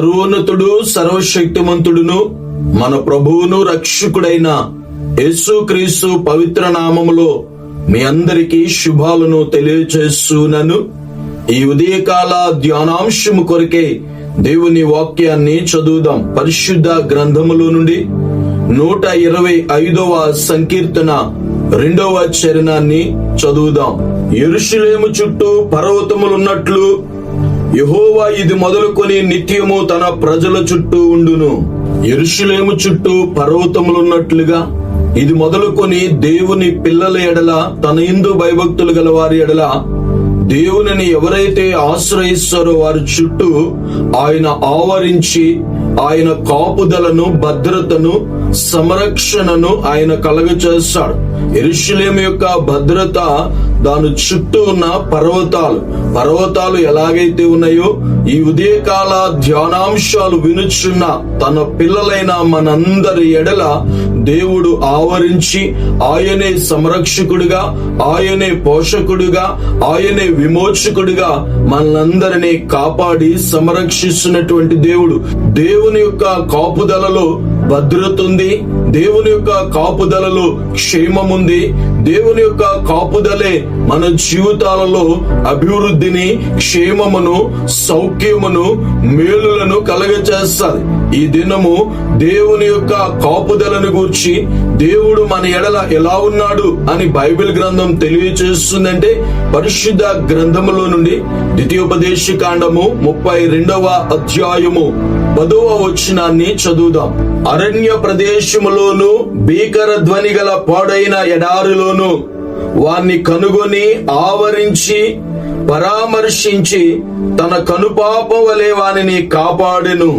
సర్వోన్నతుడు సర్వశక్తిమంతుడును మన ప్రభువును రక్షకుడైన యేసుక్రీస్తు పవిత్ర నామములో మీ అందరికీ శుభాలను తెలియచేస్తున్నాను. ఈ ఉదయకాల ధ్యానాంశము కొరకే దేవుని వాక్యాన్ని చదువుదాం. పరిశుద్ధ గ్రంథములో నుండి నూట ఇరవై ఐదవ సంకీర్తన రెండవ చరణాన్ని చదువుదాం. ఎరుషులేము చుట్టూ పర్వతములున్నట్లు యహోవా ఇది మొదలుకొని నిత్యము తన ప్రజల చుట్టూ ఉండును. ఎరుషులేము చుట్టూ పర్వతములున్నట్లుగా ఇది మొదలుకొని దేవుని పిల్లల ఎడల తన హిందూ భయభక్తులు గల వారి ఎడల దేవునిని ఎవరైతే ఆశ్రయిస్తారో వారి చుట్టూ ఆయన ఆవరించి ఆయన కాపుదలను భద్రతను సంరక్షణను ఆయన కలగచేస్తాడు ఎరుషులేం యొక్క భద్రత దాని చుట్టూ ఉన్న పర్వతాలు. పర్వతాలు ఎలాగైతే ఉన్నాయో ఈ ఉదయకాల ధ్యానాంశాలు వినుచున్న తన పిల్లలైన మనందరి ఎడల దేవుడు ఆవరించి ఆయనే సంరక్షకుడిగా ఆయనే పోషకుడిగా ఆయనే విమోచకుడిగా మనందరినీ కాపాడి సంరక్షిస్తున్నటువంటి దేవుడు. దేవుని యొక్క కాపుదలలో భద్రత ఉంది. దేవుని యొక్క కాపుదలలో క్షేమముంది దేవుని యొక్క కాపుదలే మన జీవితాలలో అభివృద్ధిని క్షేమమును సౌఖ్యమును మేలులను కలగచేస్తుంది. ఈ దినము దేవుని యొక్క కాపుదలను గూర్చి దేవుడు మన ఎడల ఎలా ఉన్నాడు అని బైబిల్ గ్రంథం తెలియచేస్తుందంటే పరిశుద్ధ గ్రంథములో నుండి ద్వితీయోపదేశ కాండము ముప్పై రెండవ అధ్యాయము. పదవ వచనాన్ని చదువుదాం. అరణ్య ప్రదేశములోను భీకర ధ్వని గల పాడైన ఎడారిలోను వాణ్ణి కనుగొని ఆవరించి పరామర్శించి తన కనుపాప వలె వానిని కాపాడెను.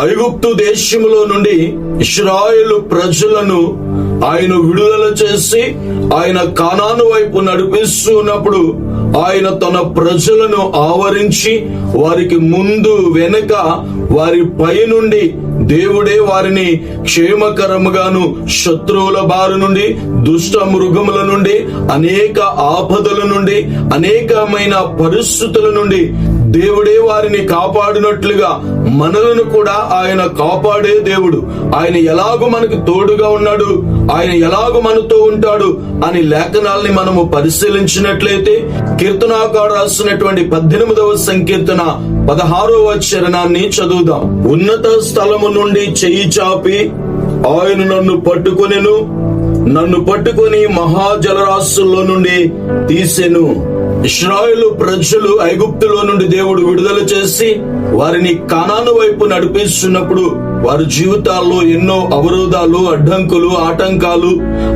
ఐగుప్తు దేశములో నుండి ఇస్రాయేలు ప్రజలను ఆయన విడుదల చేసి ఆయన కానాను వైపు నడిపిస్తున్నప్పుడు ఆయన తన ప్రజలను ఆవరించి వారికి ముందు వెనుక వారి పై నుండి దేవుడే వారిని క్షేమకరముగాను శత్రువుల బారి నుండి దుష్ట మృగముల నుండి అనేక ఆపదల నుండి అనేకమైన పరిస్థితుల నుండి దేవుడే వారిని కాపాడినట్లుగా మనలను కూడా ఆయన కాపాడే దేవుడు. ఆయన ఎలాగో మనకు తోడుగా ఉన్నాడు? ఆయన ఎలాగో మనతో ఉంటాడు? అని లేఖనాల్ని మనము పరిశీలించినట్లయితే కీర్తనాకారు రాసినటువంటి పద్దెనిమిదవ సంకీర్తన పదహారవ చరణాన్ని చదువుదాం. ఉన్నత స్థలము నుండి చెయ్యి చాపి ఆయన నన్ను పట్టుకొనెను. నన్ను పట్టుకొని మహాజలరాశుల్లో నుండి తీసెను. ఇస్రాయేలు ప్రజలు ఐగుప్తులో నుండి దేవుడు విడుదల చేసి వారిని కానాను వైపు నడిపిస్తున్నప్పుడు వారి జీవితాల్లో ఎన్నో అవరోధాలు అడ్డంకులు ఆటంకాలు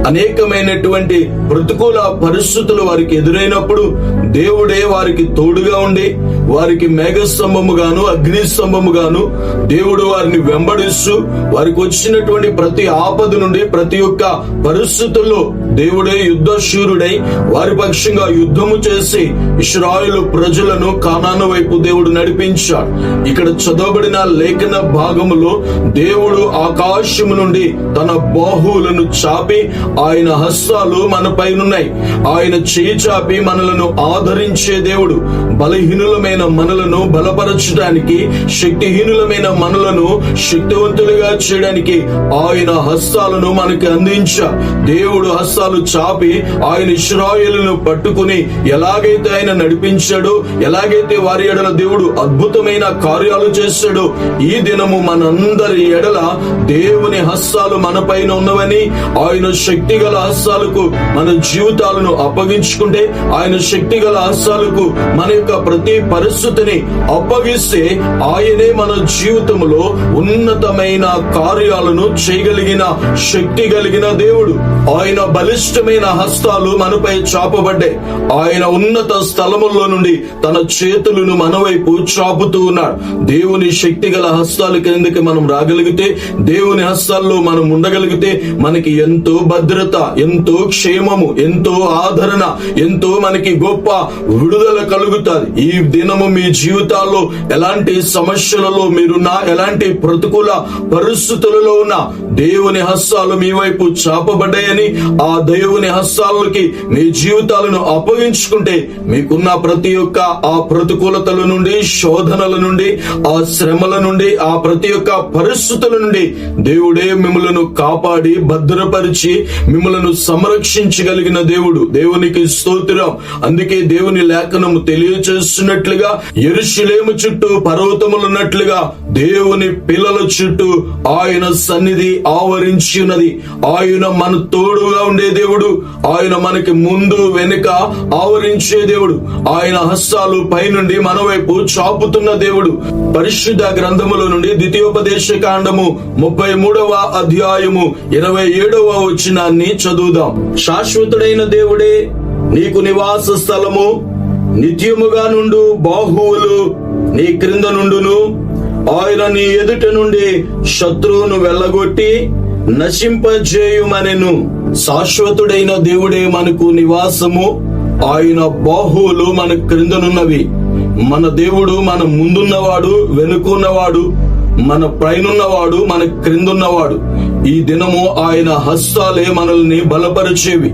అనేకమైనటువంటి ప్రతికూల పరిస్థితులు వారికి ఎదురైనప్పుడు దేవుడే వారికి తోడుగా ఉండి వారికి మేఘస్తంభముగాను అగ్ని స్తంభముగాను దేవుడు వారిని వెంబడిస్తూ వారికి వచ్చినటువంటి ప్రతి ఆపద నుండి ప్రతి ఒక్క పరిస్థితుల్లో దేవుడే యుద్ధ శూరుడై వారి పక్షంగా యుద్ధము చేసి ఇష్రాయులు ప్రజలను కానాను వైపు దేవుడు నడిపించాడు. ఇక్కడ చదవబడిన లేఖన భాగములో దేవుడు ఆకాశము నుండి తన బాహువులను చాపి ఆయన హస్తాలు మన పైనున్నాయి. ఆయన చేయి చాపి మనలను ఆదరించే దేవుడు బలహీనులమైన మనలను బలపరచడానికి శక్తిహీనులమైన మనలను శక్తివంతులుగా చేయడానికి ఆయన హస్తాలను మనకి అందించా. దేవుడు హస్తాలు చాపి ఆయన ఇస్రాయేలును పట్టుకుని ఎలాగైతే ఆయన నడిపించాడో ఎలాగైతే వారి ఎడల దేవుడు అద్భుతమైన కార్యాలు చేశాడో ఈ దినము మనందరి ఎడల దేవుని హస్తాలు మన పైన ఉన్నవని ఆయన శక్తి గల హస్తాలకు మన జీవితాలను అప్పగించుకుంటే ఆయన శక్తి గల హస్తాలకు మన యొక్క ప్రతి పరి పరిస్థితిని అప్పగిస్తే ఆయనే మన జీవితంలో ఉన్నతమైన కార్యాలను చేయగలిగిన శక్తి కలిగిన దేవుడు. ఆయన బలిష్టమైన హస్తాలు మనపై చాపబడ్డాయి. ఆయన ఉన్నత స్థలముల్లో నుండి తన చేతులను మనవైపు చాపుతూ ఉన్నాడు. దేవుని శక్తి గల హస్తాల కిందకి మనం రాగలిగితే దేవుని హస్తాల్లో మనం ఉండగలిగితే మనకి ఎంతో భద్రత ఎంతో క్షేమము ఎంతో ఆదరణ ఎంతో మనకి గొప్ప విడుదల కలుగుతుంది. ఈ దినం దినము మీ జీవితాల్లో ఎలాంటి సమస్యలలో మీరున్నా ఎలాంటి ప్రతికూల పరిస్థితులలో ఉన్న దేవుని హస్తాలు మీ వైపు చాపబడ్డాయని ఆ దేవుని హస్తాలకి మీ జీవితాలను అప్పగించుకుంటే మీకున్న ప్రతి ఒక్క ఆ ప్రతికూలతల నుండి శోధనల నుండి ఆ శ్రమల నుండి ఆ ప్రతి ఒక్క పరిస్థితుల నుండి దేవుడే మిమ్మలను కాపాడి భద్రపరిచి మిమ్మలను సంరక్షించగలిగిన దేవుడు. దేవునికి స్తోత్రం. అందుకే దేవుని లేఖనము తెలియచేస్తున్నట్లుగా ఎరుషులేము చుట్టూ పర్వతములున్నట్లుగా దేవుని పిల్లల చుట్టూ ఆయన సన్నిధి ఆవరించి ఉన్నది. ఆయన మన తోడుగా ఉండే దేవుడు. ఆయన మనకి ముందు వెనుక ఆవరించే దేవుడు. ఆయన హస్తాలు పైనుండి మన వైపు చాపుతున్న దేవుడు. పరిశుద్ధ గ్రంథముల నుండి ద్వితీయోపదేశ కాండము ముప్పై మూడవ అధ్యాయము ఇరవై ఏడవ వచనాన్ని చదువుదాం. శాశ్వతుడైన దేవుడే నీకు నివాస స్థలము నిత్యముగా నుండు బాహువులు నీ క్రింద నుండును. ఆయన నీ ఎదుట నుండి శత్రువును వెళ్ళగొట్టి నశింపజేయుమనెను. శాశ్వతుడైన దేవుడే మనకు నివాసము. ఆయన బాహువులు మన క్రిందనున్నవి. మన దేవుడు మన ముందున్నవాడు వెనుకున్నవాడు మన పైనున్నవాడు మన క్రిందున్నవాడు. ఈ దినము ఆయన హస్తాలే మనల్ని బలపరిచేవి.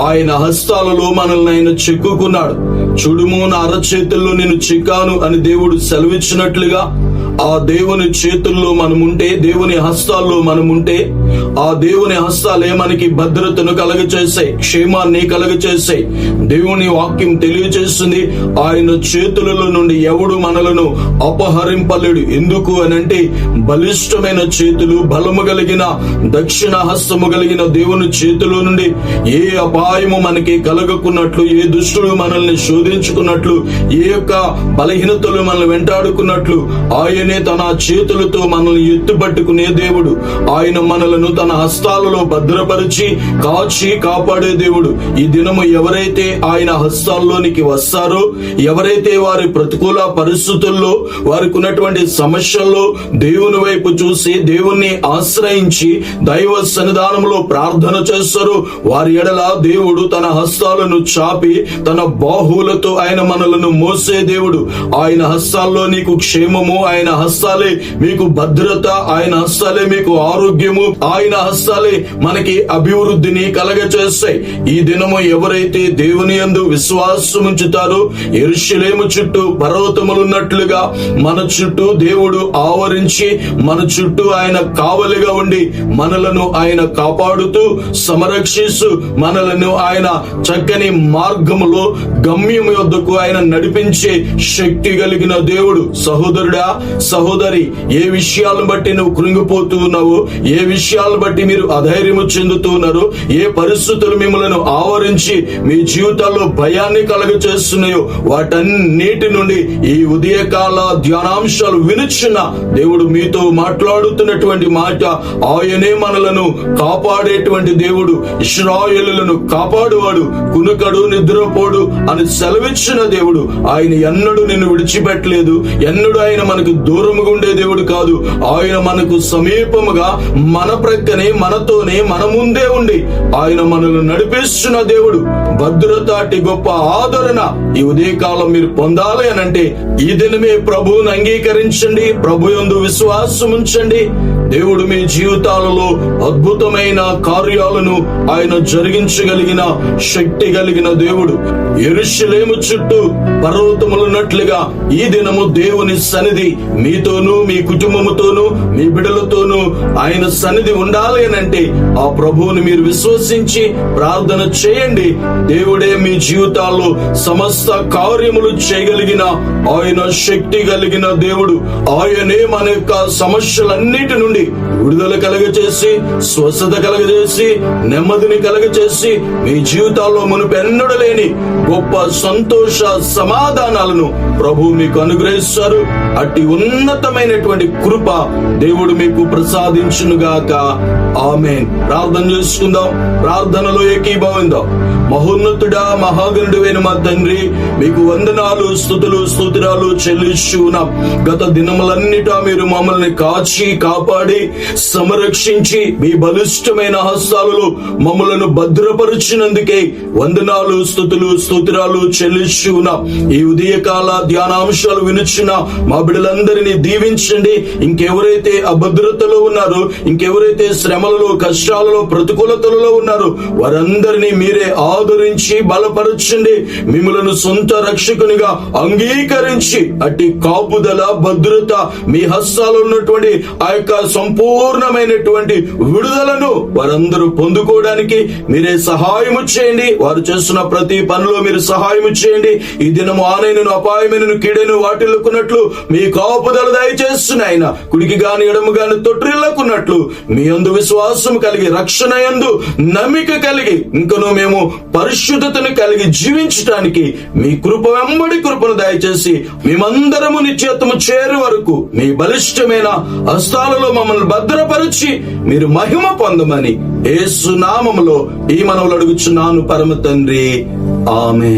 ఆయన హస్తాలలో మనల్ని ఆయన చెక్కుకున్నాడు. చూడుము నా అరచేతుల్లో నేను చిక్కాను అని దేవుడు సెలవిచ్చినట్లుగా ఆ దేవుని చేతుల్లో మనముంటే దేవుని హస్తాల్లో మనముంటే ఆ దేవుని హస్తాలే మనకి భద్రతను కలగచేసాయి క్షేమాన్ని కలగచేస్తాయి. దేవుని వాక్యం తెలియజేస్తుంది ఆయన చేతులలో నుండి ఎవడు మనలను అపహరింపలేడు. ఎందుకు అనంటే బలిష్టమైన చేతులు బలము కలిగిన దక్షిణ హస్తము కలిగిన దేవుని చేతిలో నుండి ఏ అపాయము మనకి కలగకున్నట్లు ఏ దుష్టుడు మనల్ని శోధించుకున్నట్లు ఏ యొక్క బలహీనతలు మనల్ని వెంటాడుకున్నట్లు ఆయన తన చేతులతో మనల్ని ఎత్తుపట్టుకునే దేవుడు. ఆయన మనలను తన హస్తాలలో భద్రపరిచి కాచి కాపాడే దేవుడు. ఈ దినము ఎవరైతే ఆయన హస్తాల్లోనికి వస్తారో ఎవరైతే వారి ప్రతికూల పరిస్థితుల్లో వారికి ఉన్నటువంటి సమస్యల్లో దేవుని వైపు చూసి దేవుణ్ణి ఆశ్రయించి దైవ సన్నిధానంలో ప్రార్థన చేస్తారు వారి ఎడల దేవుడు తన హస్తాలను చాపి తన బాహువులతో ఆయన మనలను మోసే దేవుడు. ఆయన హస్తాల్లో నీకు క్షేమము ఆయన హస్తాలే మీకు భద్రత ఆయన హస్తాలే మీకు ఆరోగ్యము ఆయన హస్తాలే మనకి అభివృద్ధిని కలగచేస్తాయి. ఈ దినము ఎవరైతే దేవుని యందు విశ్వాసం ఉంచుతారో ఎరుషులేము చుట్టూ పర్వతములున్నట్లుగా మన చుట్టూ దేవుడు ఆవరించి మన చుట్టూ ఆయన కావలిగా ఉండి మనలను ఆయన కాపాడుతూ సంరక్షిస్తూ మనలను ఆయన చక్కని మార్గములో గమ్యం యొద్దకు ఆయన నడిపించే శక్తి కలిగిన దేవుడు. సహోదరుడా సహోదరి ఏ విషయాలను బట్టి నువ్వు కృంగిపోతూ ఏ విషయాలను బట్టి మీరు అధైర్యము చెందుతూ ఉన్నారు ఏ పరిస్థితులు మిమ్మల్ని ఆవరించి మీ జీవితాల్లో భయాన్ని కలగ చేస్తున్నాయో వాటన్నిటి నుండి ఈ ఉదయకాల ధ్యానాంశాలు వినుచున్న దేవుడు మీతో మాట్లాడుతున్నటువంటి మాట ఆయనే మనలను కాపాడేటువంటి దేవుడు ఇస్రాయేలులను కాపాడువాడు కునుకడు నిద్రపోడు అని సెలవిచ్చిన దేవుడు. ఆయన ఎన్నడూ నిన్ను విడిచిపెట్టలేదు. ఎన్నడూ ఆయన మనకు దూరముగా ఉండే దేవుడు కాదు. ఆయన మనకు సమీపముగా మన ప్రక్కనే మనతోనే మన ముందే ఉండి ఆయన మనల్ని నడిపిస్తున్న దేవుడు. భద్రతాటి గొప్ప ఆదరణ ఈ ఉదయకాలం మీరు పొందాలి అని అంటే ఈ దినమే ప్రభువుని అంగీకరించండి ప్రభు యందు విశ్వాసం ఉంచండి దేవుడు మీ జీవితాలలో అద్భుతమైన కార్యాలను ఆయన జరిగించగలిగిన శక్తి కలిగిన దేవుడు. ఎరుషులేము చుట్టూ పర్వతములున్నట్లుగా ఈ దినము దేవుని సన్నిధి మీతోనూ మీ కుటుంబముతోనూ మీ బిడలతోనూ ఆయన సన్నిధి ఉండాలి అని అంటే ఆ ప్రభువుని మీరు విశ్వసించి ప్రార్థన చేయండి. దేవుడే మీ జీవితాల్లో సమస్త కార్యములు చేయగలిగిన ఆయన శక్తి కలిగిన దేవుడు. ఆయనే మన యొక్క సమస్యలన్నిటి నుండి విడుదల కలగచేసి స్వస్థత కలగజేసి నెమ్మదిని కలగచేసి మీ జీవితాల్లో మునుపెన్నడు లేని గొప్ప సంతోష సమాధానాలను ప్రభు మీకు అనుగ్రహిస్తారు. అట్టి ఉన్నతమైనటువంటి కృప దేవుడు మీకు ప్రసాదించునుగాక. ఆమె ప్రార్థన చేసుకుందాం. ప్రార్థనలో ఏకీభవిందాం మహోన్నతుడా మహాగణుడువైన మా తండ్రి మీకు వందనాలు స్థుతులు స్తోత్రాలు చెల్లిస్తున్నాం గత దినములన్నిటా మీరు మమ్మల్ని కాచి కాపాడు కాపాడి సంరక్షించి మీ బలిష్టమైన హస్తాలలో మమ్మలను భద్రపరిచినందుకే వందనాలు స్థుతులు స్తోత్రాలు చెల్లించి చెల్లిస్తున్నాం ఈ ఉదయకాల ధ్యానాంశాలు వినుచున్న మా బిడ్డలందరినీ దీవించండి. ఇంకెవరైతే అభద్రతలో ఉన్నారో ఇంకెవరైతే శ్రమలలో కష్టాలలో ప్రతికూలతలలో ఉన్నారో వారందరినీ మీరే ఆదరించి బలపరచండి. మిమ్మలను సొంత రక్షకునిగా అంగీకరించి అట్టి కాపుదల భద్రత మీ హస్తాలు ఉన్నటువంటి ఆ యొక్క సంపూర్ణమైనటువంటి విడుదలను వారందరూ పొందుకోవడానికి మీరే సహాయము చేయండి. వారు చేస్తున్న ప్రతి పనిలో మీరు సహాయము చేయండి. ఈ దినము ఆనైనను అపాయమైనను కీడైన వాటిల్లుకున్నట్లు మీ కాపుదల దయచేస్తున్నాయన కుడికి గాని ఎడము గాని తొట్టిల్లుకున్నట్లు మీ అందు విశ్వాసం కలిగి రక్షణ యందు నమ్మిక కలిగి ఇంకను మేము పరిశుద్ధతను కలిగి జీవించటానికి మీ కృప వెంబడి కృపను దయచేసి మేమందరము నిత్యత్వము చేరే వరకు మీ బలిష్టమైన హస్తాలలో మమ్మల్ని భద్రపరిచి మీరు మహిమ పొందమని ఏసునామములో ఈ మనవులు అడుగుచున్నాను పరమ తండ్రి. ఆమె